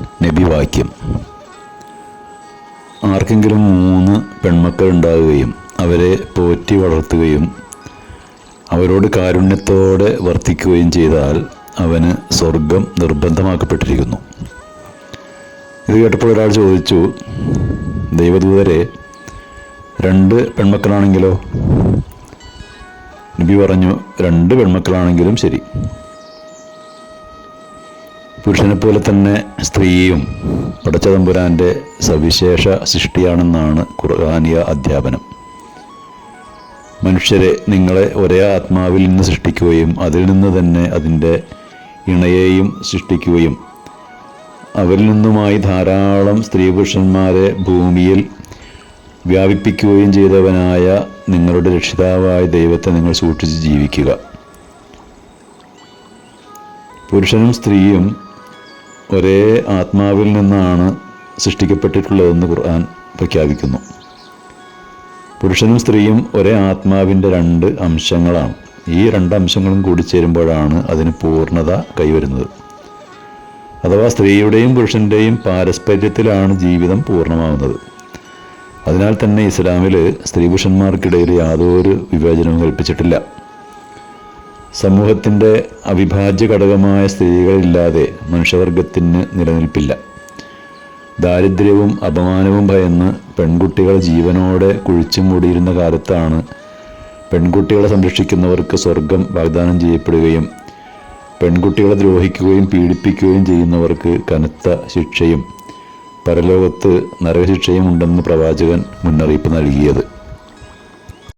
നബിവാക്യം. ആർക്കെങ്കിലും മൂന്ന് പെൺമക്കൾ ഉണ്ടാവുകയും അവരെ പോറ്റി വളർത്തുകയും അവരോട് കാരുണ്യത്തോടെ വർത്തിക്കുകയും ചെയ്താൽ അവന് സ്വർഗം നിർബന്ധമാക്കപ്പെട്ടിരിക്കുന്നു. ഇത് കേട്ടപ്പോൾ ഒരാൾ ചോദിച്ചു ദൈവദൂതരെ രണ്ട് പെൺമക്കളാണെങ്കിലോ? നബി പറഞ്ഞു രണ്ട് പെൺമക്കളാണെങ്കിലും ശരി. പുരുഷനെ പോലെ തന്നെ സ്ത്രീയും പടച്ചതമ്പുരാന്റെ സവിശേഷ സൃഷ്ടിയാണെന്നാണ് ഖുർആാനിയ അധ്യാപനം. മനുഷ്യരെ നിങ്ങളെ ഒരേ ആത്മാവിൽ നിന്ന് സൃഷ്ടിക്കുകയും അതിൽ നിന്ന് തന്നെ അതിന്റെ ഇണയെയും സൃഷ്ടിക്കുകയും അവരിൽ നിന്നുമായി ധാരാളം സ്ത്രീ പുരുഷന്മാരെ ഭൂമിയിൽ വ്യാപിപ്പിക്കുകയും ചെയ്തവനായ നിങ്ങളുടെ രക്ഷിതാവായ ദൈവത്തെ നിങ്ങൾ സൂക്ഷിച്ച് ജീവിക്കുക. പുരുഷനും സ്ത്രീയും ഒരേ ആത്മാവിൽ നിന്നാണ് സൃഷ്ടിക്കപ്പെട്ടിട്ടുള്ളതെന്ന് ഖുർആൻ പ്രഖ്യാപിക്കുന്നു. പുരുഷനും സ്ത്രീയും ഒരേ ആത്മാവിന്റെ രണ്ട് അംശങ്ങളാണ്. ഈ രണ്ട് അംശങ്ങളും കൂടി ചേരുമ്പോഴാണ് അതിന് പൂർണത കൈവരുന്നത്. അഥവാ സ്ത്രീയുടെയും പുരുഷന്റെയും പാരസ്പര്യത്തിലാണ് ജീവിതം പൂർണമാവുന്നത്. അതിനാൽ തന്നെ ഇസ്ലാമിൽ സ്ത്രീ പുരുഷന്മാർക്കിടയിൽ യാതൊരു വിവേചനവും കൽപ്പിച്ചിട്ടില്ല. സമൂഹത്തിന്റെ അവിഭാജ്യ ഘടകമായ സ്ത്രീകളില്ലാതെ മനുഷ്യവർഗത്തിന് നിലനിൽപ്പില്ല. ദാരിദ്ര്യവും അപമാനവും ഭയന്ന് പെൺകുട്ടികൾ ജീവനോടെ കുഴിച്ചു മൂടിയിരുന്ന കാലത്താണ് പെൺകുട്ടികളെ സംരക്ഷിക്കുന്നവർക്ക് സ്വർഗം വാഗ്ദാനം ചെയ്യപ്പെടുകയും പെൺകുട്ടികളെ ദ്രോഹിക്കുകയും പീഡിപ്പിക്കുകയും ചെയ്യുന്നവർക്ക് കനത്ത ശിക്ഷയും പരലോകത്ത് നരകശിക്ഷയും ഉണ്ടെന്ന് പ്രവാചകൻ മുന്നറിയിപ്പ് നൽകിയത്.